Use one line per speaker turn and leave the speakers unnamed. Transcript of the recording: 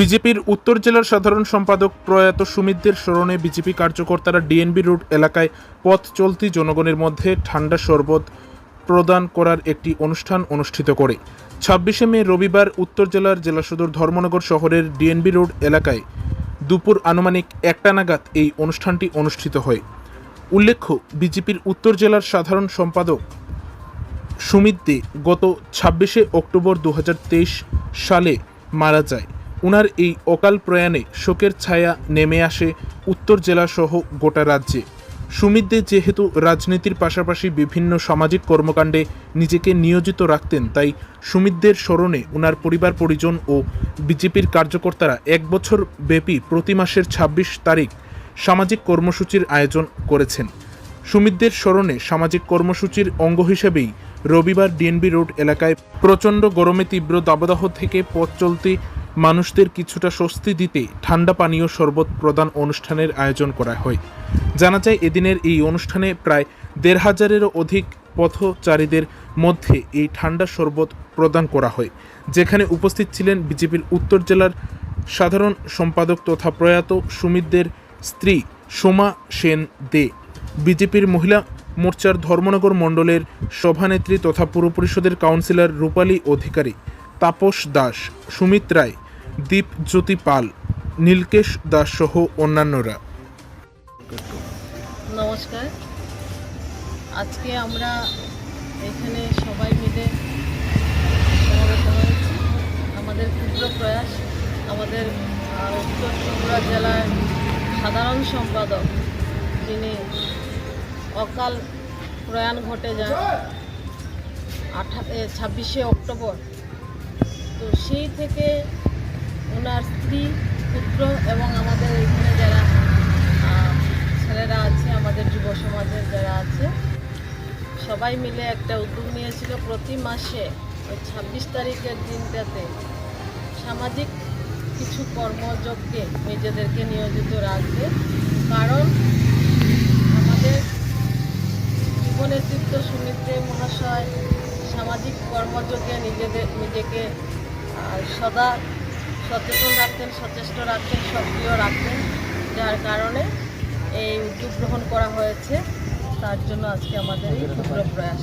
বিজেপির উত্তর জেলার সাধারণ সম্পাদক প্রয়াত সুমিতদের স্মরণে বিজেপি কার্যকর্তারা ডিএনবি রোড এলাকায় পথ চলতি জনগণের মধ্যে ঠান্ডা শরবত প্রদান করার একটি অনুষ্ঠান অনুষ্ঠিত করে। ছাব্বিশে মে রবিবার উত্তর জেলার জেলা সদর ধর্মনগর শহরের ডিএনবি রোড এলাকায় দুপুর আনুমানিক একটা নাগাদ এই অনুষ্ঠানটি অনুষ্ঠিত হয়। উল্লেখ্য, বিজেপির উত্তর জেলার সাধারণ সম্পাদক সুমিত দে গত ছাব্বিশে অক্টোবর দু হাজার তেইশ সালে মারা যায়। উনার এই অকাল প্রয়াণে শোকের ছায়া নেমে আসে উত্তর জেলাসহ গোটা রাজ্যে। সুমিত দে যেহেতু রাজনীতির পাশাপাশি বিভিন্ন সামাজিক কর্মকাণ্ডে নিজেকে নিয়োজিত রাখতেন, তাই সুমিতদের স্মরণে উনার পরিবার, পরিজন ও বিজেপির কার্যকর্তারা এক বছর ব্যাপী প্রতি মাসের ছাব্বিশ তারিখ সামাজিক কর্মসূচির আয়োজন করেছেন। সুমিতদের স্মরণে সামাজিক কর্মসূচির অঙ্গ হিসেবেই রবিবার ডিএনবি রোড এলাকায় প্রচণ্ড গরমে তীব্র দাবদাহ থেকে পথ চলতি মানুষদের কিছুটা স্বস্তি দিতে ঠান্ডা পানীয় শরবত প্রদান অনুষ্ঠানের আয়োজন করা হয়। জানা যায়, এদিনের এই অনুষ্ঠানে প্রায় দেড় হাজারেরও অধিক পথচারীদের মধ্যে এই ঠান্ডা শরবত প্রদান করা হয়, যেখানে উপস্থিত ছিলেন বিজেপির উত্তর জেলার সাধারণ সম্পাদক তথা প্রয়াত সুমিতদের স্ত্রী সোমা সেন দে, বিজেপির মহিলা মোর্চার ধর্মনগর মণ্ডলের সভানেত্রী তথা পুর পরিষদের কাউন্সিলর রূপালী অধিকারী তাপস দাস, সুমিত রায় দীপজ্যোতি পাল, নীলকেশ দাস সহ অন্যান্যরা।
নমস্কার। আজকে আমরা এখানে সবাই মিলে আমাদের ক্ষুদ্র প্রয়াস। আমাদের উত্তর ত্রিপুরা জেলার সাধারণ সম্পাদক, যিনি অকাল প্রয়াণ ঘটে যান আঠা ছাব্বিশে অক্টোবর। তো সেই থেকে ওনার স্ত্রী, পুত্র এবং আমাদের এখানে যারা ছেলেরা আছে, আমাদের যুব সমাজের যারা আছে, সবাই মিলে একটা উদ্যোগ নিয়েছিল প্রতি মাসে, ওই ছাব্বিশ তারিখের দিনটাতে। সামাজিক কিছু কর্মযজ্ঞে নিজেদেরকে নিয়োজিত রাখবে। কারণ আমাদের যুবনেতৃত্ব সুমিত্রে মহাশয় সামাজিক কর্মযজ্ঞে নিজেদের, নিজেকে সদা সচেতন রাখতেন, সচেষ্ট রাখতেন, সক্রিয় রাখতেন। যার কারণে এই উদ্যোগ গ্রহণ করা হয়েছে। তার জন্য আজকে আমাদের এই প্রয়াস।